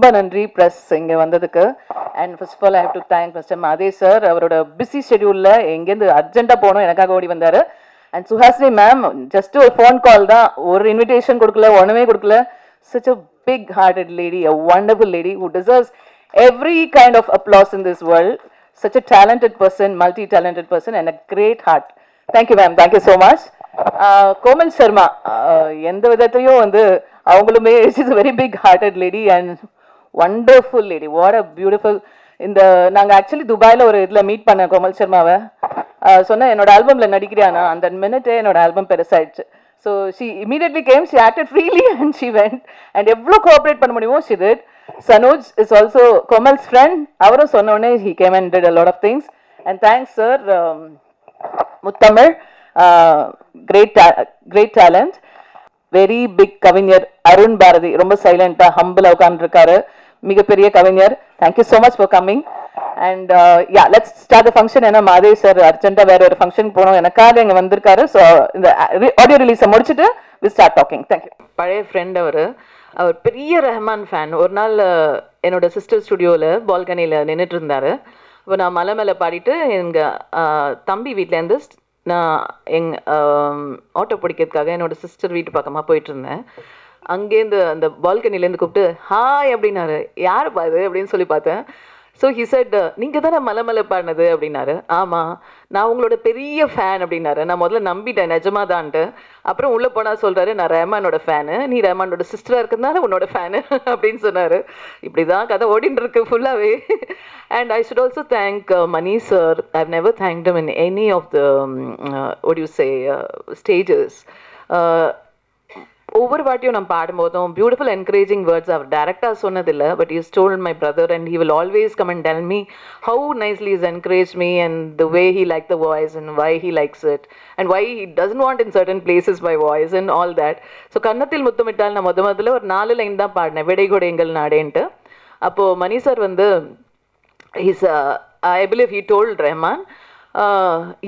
ரொம்ப நன்றி ப்ரெஸ் இங்கே வந்ததுக்கு. And first of all I have to thank mister Mathe sir அவரோட பிஸி ஷெடியூலில் எங்கேருந்து அர்ஜென்ட்டாக போகணும் எனக்காக ஓடி வந்தார். அண்ட் சுஹாசினி மேம் ஜஸ்ட் ஒரு ஃபோன் கால் தான். ஒரு இன்விடேஷன் கொடுக்கல ஒன்றுமே கொடுக்கல. Such a big hearted lady a wonderful lady who deserves every kind of applause in this world Such a talented person, multi talented person, and a great heart. Thank you ma'am thank you so much Komal Sharma எந்த விதத்தையும் வந்து அவங்களுமே is very big hearted lady and wonderful lady what a beautiful இந்த நாங்கள் actually துபாயில் ஒரு இதில் meet பண்ணேன் கோமல் சர்மாவை. சொன்னேன் என்னோட ஆல்பமில் நடிக்கிறியானா அந்த மினிட்டே என்னோட album பெருசாயிடுச்சு. So she immediately came she acted freely and she went and எவ்வளோ கோஆப்ரேட் பண்ண முடியுமோ she did Sanoj is also Komal's friend அவரும் சொன்னோடனே he came and did a lot of things and thanks sir Muthamizh great great talent very big கவிஞர் அருண் பாரதி. ரொம்ப சைலண்டா ஹம்பிளா உட்காந்துருக்காரு மிகப்பெரிய கவிஞர். Thank you so much for coming and ya let's start the function ஏன்னா மாதே சார் அர்ஜென்ட்டாக வேற ஒரு ஃபங்க்ஷன் போனோம் எனக்காக இங்க வந்திருக்காரு. ஸோ இந்த uh, ஆடியோ ரிலீஸை முடிச்சுட்டு we start talking thank you பழைய ஃப்ரெண்ட் அவர். அவர் பெரிய ரஹ்மான் ஃபேன் ஒரு நாள் uh, என்னோட சிஸ்டர் ஸ்டுடியோவில் பால்கனியில் நின்றுட்டு இருந்தாரு. இப்போ நான் மலை மேலே பாடிட்டு எங்கள் uh, தம்பி வீட்டிலேருந்து நான் எங் ஆட்டோ பிடிக்கிறதுக்காக என்னோட சிஸ்டர் வீட்டு பக்கமாக போயிட்டுருந்தேன். அங்கேருந்து அந்த பால்கனிலேருந்து கூப்பிட்டு ஹாய் அப்படின்னாரு. யார் பாது அப்படின்னு சொல்லி பார்த்தேன். ஸோ ஹி செட் நீங்கள் தானே மலை மலை பாடினது அப்படின்னாரு. ஆமாம் நான் உங்களோட பெரிய ஃபேன் அப்படின்னாரு. நான் முதல்ல நம்பிட்டேன் நிஜமா தான்ட்டு அப்புறம் உள்ளே போனால் சொல்கிறாரு நான் ரேமானோட ஃபேனு நீ ரேமானோட சிஸ்டராக இருக்கிறதுனால உன்னோட ஃபேனு அப்படின்னு சொன்னார். இப்படி தான் கதை ஓடின்னு இருக்கு ஃபுல்லாகவே and I should also thank Mani sir I have never thanked in any of the what you say stages ஒவ்வொரு வாட்டியும் நான் பாடும்போதும் பியூட்டிஃபுல் என்கரேஜிங் வேர்ட்ஸ் அவர் டேரக்டாக சொன்னதில்லை but is told my brother and he will always come and tell me how nicely is encourage me and the way he like the voice and why he likes it and why he doesn't want in certain places by voice and all that so Kannathil Muthamittal நான் முத முதல்ல ஒரு நாலு line தான் பாடினேன் விடைகொடை எங்கள் நாடேன்ட்டு. அப்போது மணி சார் வந்து his I believe he told Rahman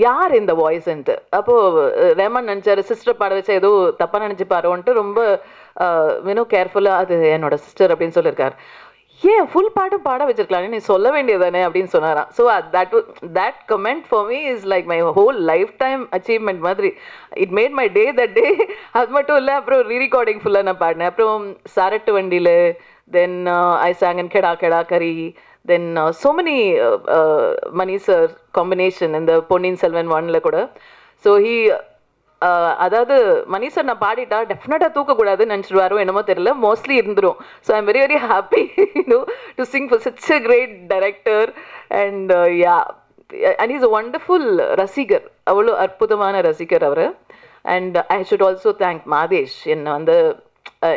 யார் இந்த வாய்ஸ்ன்ட்டு அப்போது ரேமன் நினச்சாரு சிஸ்டர் பாட வச்சா ஏதோ தப்பாக நினச்சிப்பாரோன்ட்டு ரொம்ப இன்னும் கேர்ஃபுல்லாக அது என்னோட சிஸ்டர் அப்படின்னு சொல்லியிருக்காரு ஏன் ஃபுல் பாட்டும் பாட வச்சிருக்கலாம் நீ சொல்ல வேண்டியதானே அப்படின்னு சொன்னாராம். So that that comment for me is like my whole life time achievement மாதிரி. It made my day that day அது மட்டும் இல்லை அப்புறம் ரீ ரெக்கார்டிங் ஃபுல்லாக நான் பாடினேன். அப்புறம் சரட்டு வண்டியில் தென் ஐ சாங்கன் கெடா கெடா கரி then so many Mani sir combination இந்த பொன்னியின் செல்வன் ஒன்ல கூட ஸோ ஹீ அதாவது மணி சார் நான் பாடிட்டா டெஃபினட்டாக தூக்கக்கூடாதுன்னு நினச்சிடுவாரோ என்னமோ தெரியல mostly இருந்துரும் so I'm very very happy you to sing for such a great director and ya and is a wonderful ரசிகர் அவ்வளோ அற்புதமான ரசிகர் அவர் and I should also thank Madhesh என்னை வந்து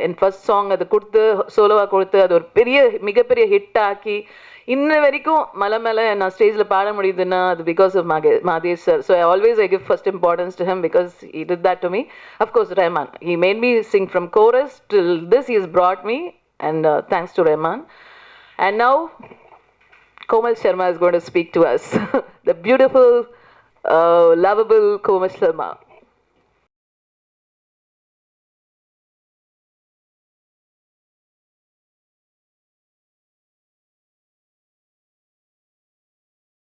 என் ஃபர்ஸ்ட் சாங் அது கொடுத்து சோலோவாக கொடுத்து அது ஒரு பெரிய மிகப்பெரிய ஹிட் ஆக்கி இன்ன வரைக்கும் மலை மேலே நான் ஸ்டேஜில் பாட முடியுதுன்னா அது because of Mahe Madhesh sir so I always I give first importance to him because he did that to me of course Rahman he made me sing from chorus till this is brought me and thanks to Rahman and now Komal Sharma is gone to speak to us the beautiful lovable Komal Sharma